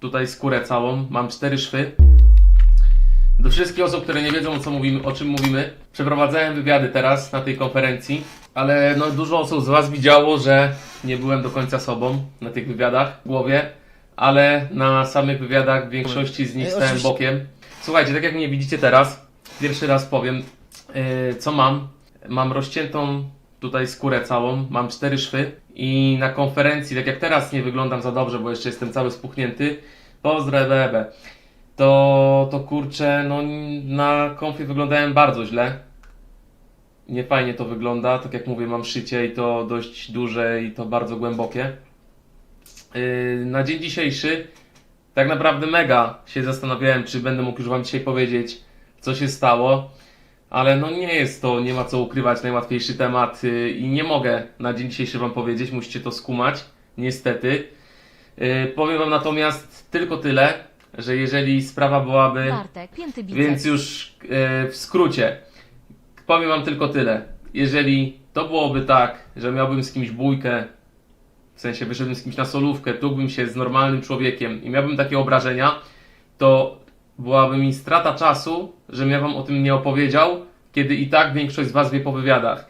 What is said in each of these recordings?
tutaj skórę całą, mam cztery szwy. Do wszystkich osób, które nie wiedzą o, co mówimy, o czym mówimy, przeprowadzałem wywiady teraz na tej konferencji, ale no, dużo osób z Was widziało, że nie byłem do końca sobą na tych wywiadach w głowie, ale na samych wywiadach w większości z nich stałem bokiem. Słuchajcie, tak jak mnie widzicie teraz, pierwszy raz powiem, yy, co mam. Mam rozciętą tutaj skórę całą, mam cztery szwy i na konferencji, tak jak teraz nie wyglądam za dobrze, bo jeszcze jestem cały spuchnięty, pozdro Bebe, to, to kurczę, no na konfie wyglądałem bardzo źle. Nie fajnie to wygląda, tak jak mówię, mam szycie i to dość duże i to bardzo głębokie. Yy, na dzień dzisiejszy tak naprawdę mega się zastanawiałem, czy będę mógł już Wam dzisiaj powiedzieć, co się stało, ale no nie jest to, nie ma co ukrywać, najłatwiejszy temat yy, i nie mogę na dzień dzisiejszy Wam powiedzieć, musicie to skumać, niestety. Yy, powiem Wam natomiast tylko tyle, że jeżeli sprawa byłaby... Bartek, pięty biceps. Więc już e, w skrócie powiem Wam tylko tyle. Jeżeli to byłoby tak, że miałbym z kimś bójkę, w sensie wyszedłbym z kimś na solówkę, tłukłbym się z normalnym człowiekiem i miałbym takie obrażenia, to byłaby mi strata czasu, żebym ja Wam o tym nie opowiedział, kiedy i tak większość z Was wie po wywiadach.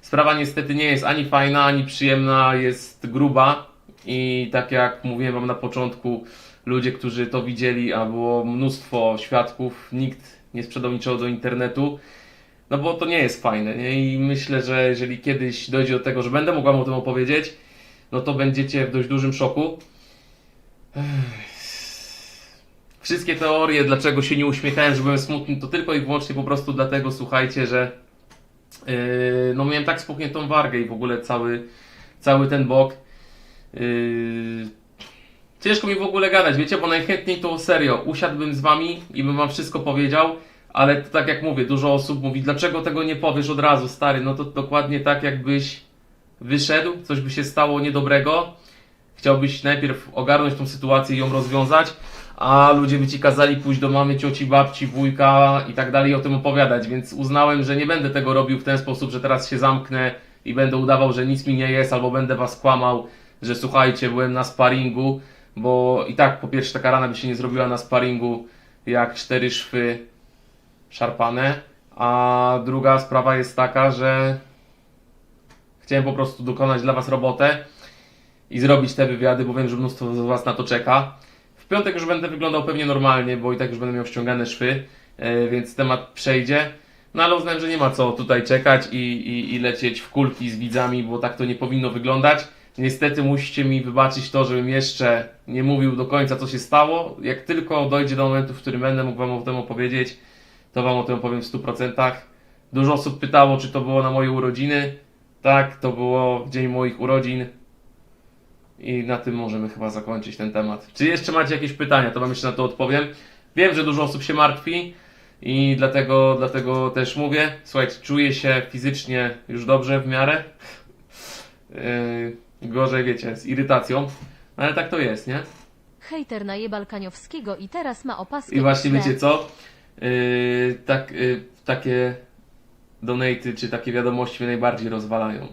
Sprawa niestety nie jest ani fajna, ani przyjemna, jest gruba i tak jak mówiłem Wam na początku, ludzie, którzy to widzieli, a było mnóstwo świadków, nikt nie sprzedał niczego do internetu, no bo to nie jest fajne, nie? I myślę, że jeżeli kiedyś dojdzie do tego, że będę mógł Wam o tym opowiedzieć, no to będziecie w dość dużym szoku. Ech. Wszystkie teorie, dlaczego się nie uśmiechałem, że byłem smutny, to tylko i wyłącznie po prostu dlatego, słuchajcie, że yy, no miałem tak spuchniętą wargę i w ogóle cały, cały ten bok. Yy, Ciężko mi w ogóle gadać, wiecie, bo najchętniej to serio. Usiadłbym z wami i bym wam wszystko powiedział, ale to tak jak mówię, dużo osób mówi, dlaczego tego nie powiesz od razu, stary, no to dokładnie tak jakbyś wyszedł, coś by się stało niedobrego, chciałbyś najpierw ogarnąć tą sytuację i ją rozwiązać, a ludzie by ci kazali pójść do mamy, cioci, babci, wujka i tak dalej i o tym opowiadać, więc uznałem, że nie będę tego robił w ten sposób, że teraz się zamknę i będę udawał, że nic mi nie jest, albo będę was kłamał, że słuchajcie, byłem na sparingu, bo i tak po pierwsze taka rana by się nie zrobiła na sparingu jak cztery szwy szarpane, a druga sprawa jest taka, że chciałem po prostu dokonać dla Was robotę i zrobić te wywiady, bo wiem, że mnóstwo z Was na to czeka. Piątek już będę wyglądał pewnie normalnie, bo i tak już będę miał ściągane szwy, e, więc temat przejdzie. No ale uznałem, że nie ma co tutaj czekać i, i, i lecieć w kulki z widzami, bo tak to nie powinno wyglądać. Niestety musicie mi wybaczyć to, żebym jeszcze nie mówił do końca, co się stało. Jak tylko dojdzie do momentu, w którym będę mógł Wam o tym opowiedzieć, to Wam o tym opowiem w 100%. Dużo osób pytało, czy to było na moje urodziny. Tak, to było w dzień moich urodzin. I na tym możemy chyba zakończyć ten temat. Czy jeszcze macie jakieś pytania, to Wam jeszcze na to odpowiem. Wiem, że dużo osób się martwi i dlatego, dlatego też mówię. Słuchajcie, czuję się fizycznie już dobrze w miarę. Yy, gorzej, wiecie, z irytacją. No ale tak to jest, nie? Hejter najebal Kaniowskiego i teraz ma opaskę I właśnie tle. wiecie co? Yy, tak, yy, takie donaty czy takie wiadomości mnie najbardziej rozwalają.